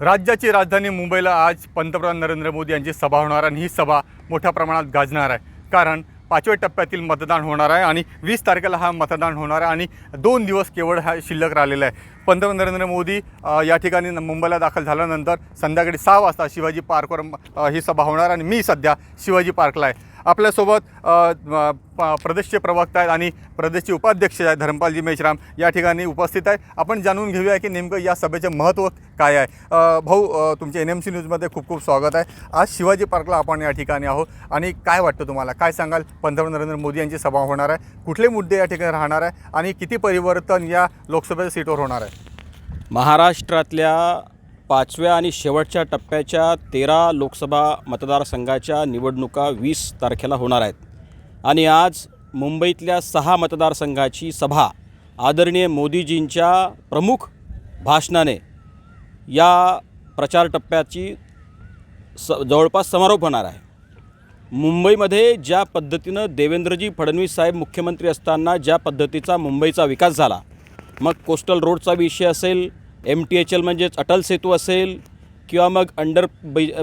राज्याची राजधानी मुंबईला आज पंतप्रधान नरेंद्र मोदी यांची सभा होणार आणि ही सभा मोठ्या प्रमाणात गाजणार आहे. कारण पाचव्या टप्प्यातील मतदान होणार आहे आणि वीस तारखेला हा मतदान होणार आहे आणि दोन दिवस केवळ हा शिल्लक राहिलेला आहे. पंतप्रधान नरेंद्र मोदी या ठिकाणी मुंबईला दाखल झाल्यानंतर संध्याकाळी सहा वाजता शिवाजी पार्कवर ही सभा होणार आणि मी सध्या शिवाजी पार्कला आहे. आपल्यासोबत प- प्रदेशचे प्रवक्ता आहेत आणि प्रदेशचे उपाध्यक्ष आहेत धर्मपालजी मेश्राम. या ठिकाणी उपस्थित आहे आपण जाणून घेऊया की नेमकं या सभेचे महत्त्व काय आहे. भाऊ तुमचे तुमच्या एन एम सी न्यूजमध्ये खूप खूप स्वागत आहे. आज शिवाजी पार्कला आपण या ठिकाणी आहोत आणि काय वाटतं तुम्हाला? काय सांगाल? पंतप्रधान नरेंद्र मोदी यांची सभा होणार आहे. कुठले मुद्दे या ठिकाणी राहणार आहे आणि किती परिवर्तन या लोकसभेच्या सीटवर होणार आहे? महाराष्ट्रातल्या पाचव्या आणि शेवटच्या टप्प्याच्या तेरा लोकसभा मतदारसंघाच्या निवडणुका वीस तारखेला होणार आहेत. आणि आज मुंबईतल्या सहा मतदारसंघाची सभा आदरणीय मोदीजींच्या प्रमुख भाषणाने या प्रचार टप्प्याची स जवळपास समारोप होणार आहे. मुंबईमध्ये ज्या पद्धतीनं देवेंद्रजी फडणवीस साहेब मुख्यमंत्री असताना ज्या पद्धतीचा मुंबईचा विकास झाला मग कोस्टल रोडचा विषय असेल एम टी एच एल म्हणजेच अटल सेतू असेल किंवा मग अंडर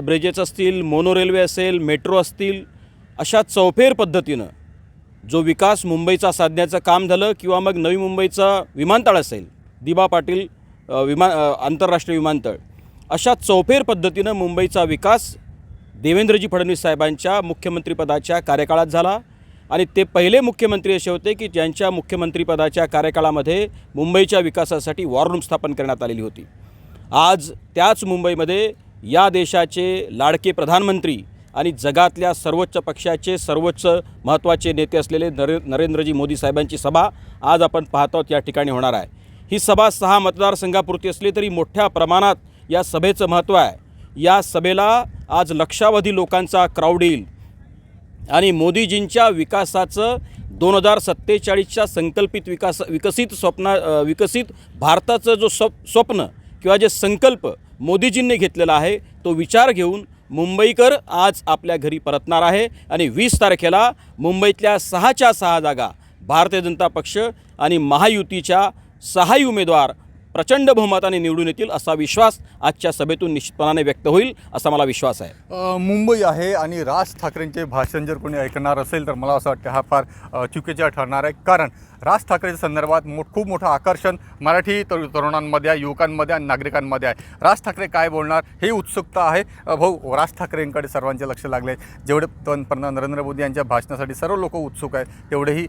ब्रिजेस असतील मोनो रेल्वे असेल मेट्रो असतील अशा चौफेर पद्धतीनं जो विकास मुंबईचा साधण्याचं काम झालं किंवा मग नवी मुंबईचा विमानतळ असेल दिबा पाटील विमान आंतरराष्ट्रीय विमानतळ अशा चौफेर पद्धतीनं मुंबईचा विकास देवेंद्रजी फडणवीस साहेबांच्या मुख्यमंत्रीपदाच्या कार्यकाळात झाला. आणि ते पहिले मुख्यमंत्री असे होते की ज्यांच्या मुख्यमंत्रीपदाच्या कार्यकाळामध्ये मुंबईच्या विकासासाठी वॉररूम स्थापन करण्यात आलेली होती. आज त्याच मुंबईमध्ये या देशाचे लाडके प्रधानमंत्री आणि जगातल्या सर्वोच्च पक्षाचे सर्वोच्च महत्त्वाचे नेते असलेले नरे नरेंद्रजी मोदी साहेबांची सभा आज आपण पाहतो आहोत या ठिकाणी होणार आहे. ही सभा सहा मतदारसंघापुरती असली तरी मोठ्या प्रमाणात या सभेचं महत्त्व आहे. या सभेला आज लक्षावधी लोकांचा क्राऊड येईल. आणि मोदीजींच्या विकासाचं दोन हजार सत्तेचाळीसच्या संकल्पित विकास विकसित स्वप्ना विकसित भारताचं जो स्वप स्वप्न किंवा जे संकल्प मोदीजींनी घेतलेला आहे तो विचार घेऊन मुंबईकर आज आपल्या घरी परतणार आहे. आणि वीस तारखेला मुंबईतल्या सहाच्या सहा जागा भारतीय जनता पक्ष आणि महायुतीच्या सहाही उमेदवार प्रचंड बहुमताने निवडून येतील असा विश्वास आजच्या सभेतून निश्चितपणाने व्यक्त होईल असा मला विश्वास आहे. मुंबई आहे आणि राज ठाकरेंचे भाषण जर कोणी ऐकणार असेल तर मला असं वाटतं हा फार चुकीचा ठरणार आहे. कारण राज ठाकरेच्या संदर्भात मो खूप मोठं आकर्षण मराठी तरु तरुणांमध्ये आहे युवकांमध्ये आणि नागरिकांमध्ये आहे. राज ठाकरे काय बोलणार हे उत्सुकता आहे. भाऊ राज ठाकरेंकडे सर्वांचे लक्ष लागले आहे. जेवढे पंतप्रधान नरेंद्र मोदी यांच्या भाषणासाठी सर्व लोक उत्सुक आहेत. तेवढेही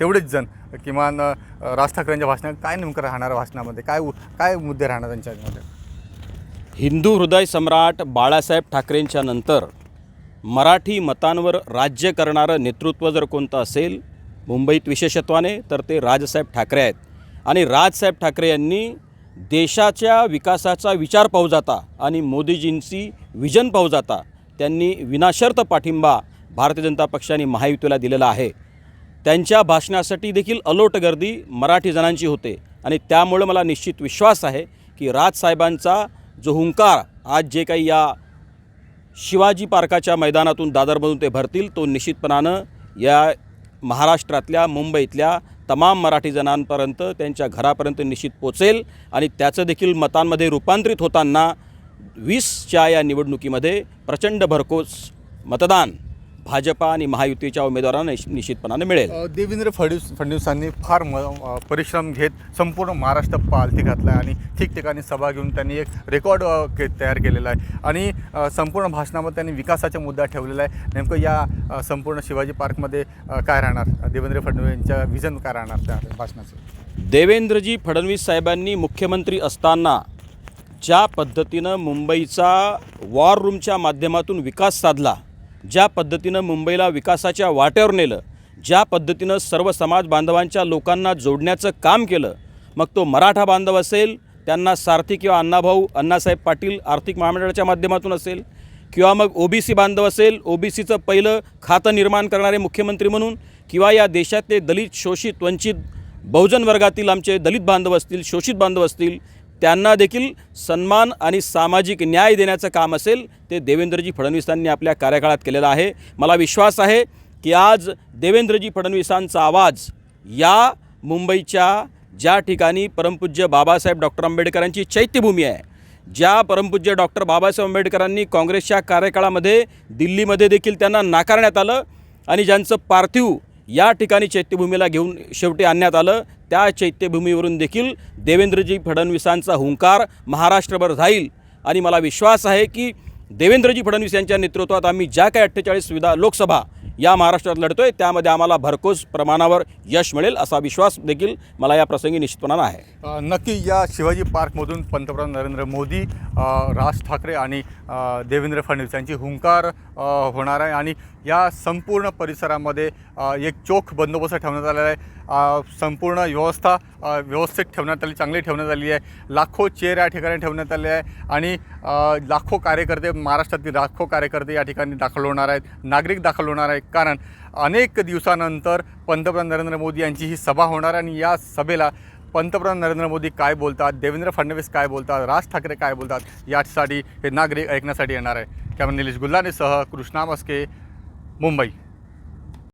तेवढेच जण किमान राज ठाकरेंच्या भाषणात काय नेमकं राहणार भाषणामध्ये? काय उ- काय मुद्दे राहणार त्यांच्यामध्ये हिंदू हृदय सम्राट बाळासाहेब ठाकरेंच्या नंतर मराठी मतांवर राज्य करणारं नेतृत्व जर कोणतं असेल मुंबईत विशेषत्वाने तर ते राजसाहेब ठाकरे आहेत. आणि राजसाहेब ठाकरे यांनी देशाच्या विकासाचा विचार पाहू जाता आणि मोदीजींची विजन पाहू जाता त्यांनी विनाशर्त पाठिंबा भारतीय जनता पक्षाने महायुतीला दिलेला आहे. त्यांच्या भाषणासाठी देखील अलोट गर्दी मराठी जणांची होते. आणि त्यामुळं मला निश्चित विश्वास आहे की राजसाहेबांचा जो हुंकार आज जे काही या शिवाजी पार्काच्या मैदानातून दादरमधून ते भरतील तो निश्चितपणानं या महाराष्ट्रातल्या मुंबईतल्या तमाम मराठी जणांपर्यंत त्यांच्या घरापर्यंत निश्चित पोचेल. आणि त्याचं देखील मतांमध्ये रूपांतरित होताना वीसच्या या निवडणुकीमध्ये प्रचंड भरकोस मतदान भाजपा आणि महायुतीच्या उमेदवारांना निश्च- निश्चितपणाने मिळेल. देवेंद्र फडणवीस फडणवीसांनी फार म परिश्रम घेत संपूर्ण महाराष्ट्र पालथी घातला आहे आणि ठिकठिकाणी सभा घेऊन त्यांनी एक रेकॉर्ड के तयार केलेला आहे. आणि संपूर्ण भाषणामध्ये त्यांनी विकासाचा मुद्दा ठेवलेला आहे. नेमकं या संपूर्ण शिवाजी पार्कमध्ये काय राहणार? देवेंद्र फडणवीस यांच्या विजन काय राहणार त्या भाषणाचं? देवेंद्रजी फडणवीस साहेबांनी मुख्यमंत्री असताना ज्या पद्धतीनं मुंबईचा वॉर रूमच्या माध्यमातून विकास साधला ज्या पद्धतीनं मुंबईला विकासाच्या वाट्यावर नेलं ज्या पद्धतीनं सर्व समाज बांधवांच्या लोकांना जोडण्याचं काम केलं मग तो मराठा बांधव असेल त्यांना सारथी किंवा अण्णाभाऊ अण्णासाहेब पाटील आर्थिक महामंडळाच्या माध्यमातून असेल किंवा मग ओबीसी बांधव असेल ओबीसीचं पहिलं खातं निर्माण करणारे मुख्यमंत्री म्हणून किंवा या देशातले दलित शोषित वंचित बहुजन वर्गातील आमचे दलित बांधव असतील शोषित बांधव असतील त्यांना देखील सन्मान आणि सामाजिक न्याय देण्याचं काम असेल ते देवेंद्रजी फडणवीसांनी आपल्या कार्यकाळात केलेलं आहे. मला विश्वास आहे की आज देवेंद्रजी फडणवीसांचा आवाज या मुंबईच्या ज्या ठिकाणी परमपूज्य बाबासाहेब डॉक्टर आंबेडकरांची चैत्यभूमी आहे ज्या परमपूज्य डॉक्टर बाबासाहेब आंबेडकरांनी काँग्रेसच्या कार्यकाळामध्ये दिल्लीमध्ये देखील त्यांना नाकारण्यात आलं आणि ज्यांचं पार्थिव या ठिकाणी चैत्यभूमीला घेऊन शेवटी आणण्यात आलं. त्या चैत्यभूमीवरून देखील देवेंद्रजी फडणवीसांचा हुंकार महाराष्ट्रभर जाईल. आणि मला विश्वास आहे की देवेंद्रजी फडणवीस यांच्या नेतृत्वात आम्ही ज्या काही अठ्ठेचाळीस विधा लोकसभा या महाराष्ट्रात लढतो आहे त्यामध्ये आम्हाला भरघोस प्रमाणावर यश मिळेल असा विश्वास देखील मला या प्रसंगी निश्चितपणानं आहे. नक्की या शिवाजी पार्कमधून पंतप्रधान नरेंद्र मोदी राज ठाकरे आणि देवेंद्र फडणवीस यांची हुंकार होणार आहे. आणि या संपूर्ण परिसरामध्ये एक चोख बंदोबस्त ठेवण्यात आलेला आहे. संपूर्ण व्यवस्था व्यवस्थित ठेवण्यात आली चांगली ठेवण्यात आली आहे. लाखो चेअर या ठिकाणी ठेवण्यात आले आहे. आणि लाखो कार्यकर्ते महाराष्ट्रातील लाखो कार्यकर्ते या ठिकाणी दाखल होणार आहेत. नागरिक दाखल होणार आहेत. कारण अनेक दिवसानंतर पंतप्रधान नरेंद्र मोदी यांची ही सभा होणार आहे आणि या सभेला पंतप्रधान नरेंद्र मोदी काय बोलतात देवेंद्र फडणवीस काय बोलतात राज ठाकरे काय बोलतात यासाठी हे नागरिक ऐकण्यासाठी येणार आहे. कॅमेरा निलेश गुल्लानेसह कृष्णा मस्के मुंबई.